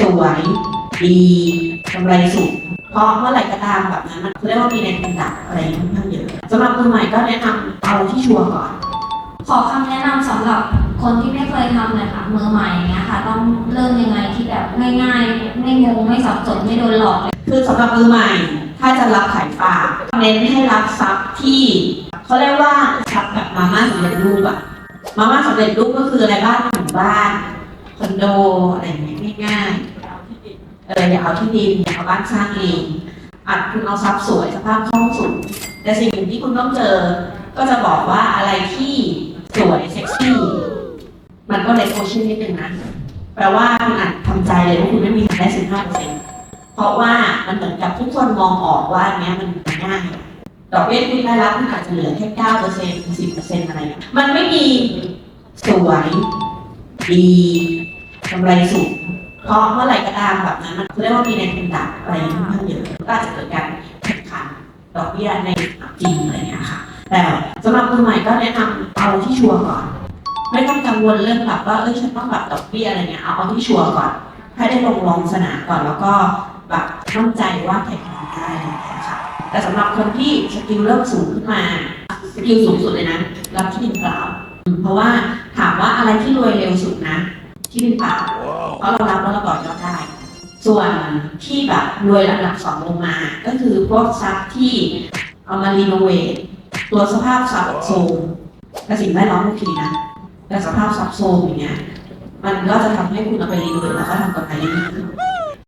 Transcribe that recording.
สวยดีกำไรสูงเพราะเมื่อไหร่ก็ตามแบบนั้นมันเรียกว่ามีแรงกำดักอะไรค่อนข้างเยอะสำหรับมือใหม่ก็แนะนำเอาที่ชัวร์ก่อน ขอคำแนะนำสำหรับคนที่ไม่เคยทำเลยค่ะมือใหม่เนี้ยค่ะ ต้องเริ่มยังไงที่แบบง่ายๆไม่งงไม่สับสนไม่โดนหลอกเลยคือสำหรับมือใหม่ ถ้าจะรับขายฝากเน้นให้รับทรัพย์ที่เขาเรียกว่าทรัพย์แบบมาม่าสำเร็จรูปอะมาม่าสำเร็จรูปก็คืออะไรบ้านหมู่บ้าน คอนโดอะไรอย่างเงี้ยง่ายๆเอออย่าเอาที่ดินอย่าเอาบ้านสร้างเองอัดคุณเอาทรัพย์สวยสภาพคล่องสูงแต่สิ่งหนึ่งที่คุณต้องเจอ ก็จะบอกว่าอะไรที่สวยเซ็กซี่ มันก็เลยโคชั่นนิดนึงนะแปลว่าคุณอาจทำใจเลยว่าคุณไม่มีทางได้สิบห้าเปอร์เซ็นต์เพราะว่ามันเหมือนกับทุกคนมองออกว่าอันเนี้ยมันง่ายดอกเบี้ยที่ได้รับมันอาจจะเหลือแค่เก้าเปอร์เซ็นต์สิบเปอร์เซ็นต์อะไรอย่างเงี้ยมันไม่มีสวย ดีกำไรสูงเพราะเมื่อไหร่ก็ตามแบบนั้นมันเรียกว่ามีแรงกำดักอะไรค่อนข้างเยอะก็อาจจะเกิดการแข่งขันดอกเบี้ยในจริงอะไรอย่างเงี้ยค่ะ แต่สำหรับมือใหม่ก็แนะนำเอาที่ชัวร์ก่อน ไม่ต้องกังวลเรื่องแบบว่าเอ้ยฉันต้องแบบดอกเบี้ยอะไรเงี้ยเอาเอาที่ชัวร์ก่อน ให้ได้ลงลองสนามก่อนแล้วก็แบบมั่นใจว่าแข่งขันได้ค่ะแต่สำหรับคนที่สกิลเริ่มสูงขึ้นมาสกิลสูงสุดเลยนะรับที่ดินเปล่าเพราะว่า ถามว่าอะไรที่รวยเร็วสุดนะ ที่ดินเปล่าเพราะเรารับแล้วเราต่อยอดได้ ส่วนที่แบบรวยระดับสองลงมา ก็คือพวกทรัพย์ที่เอามารีโนเวทตัวสภาพทรัพย์โซมแต่สิ่งแวดล้อมโอเคนะแต่สภาพทรัพย์โซมอย่างเงี้ยมันก็จะทำให้คุณเอาไปรีโนเวทแล้วก็ทำกำไรได้ดีขึ้น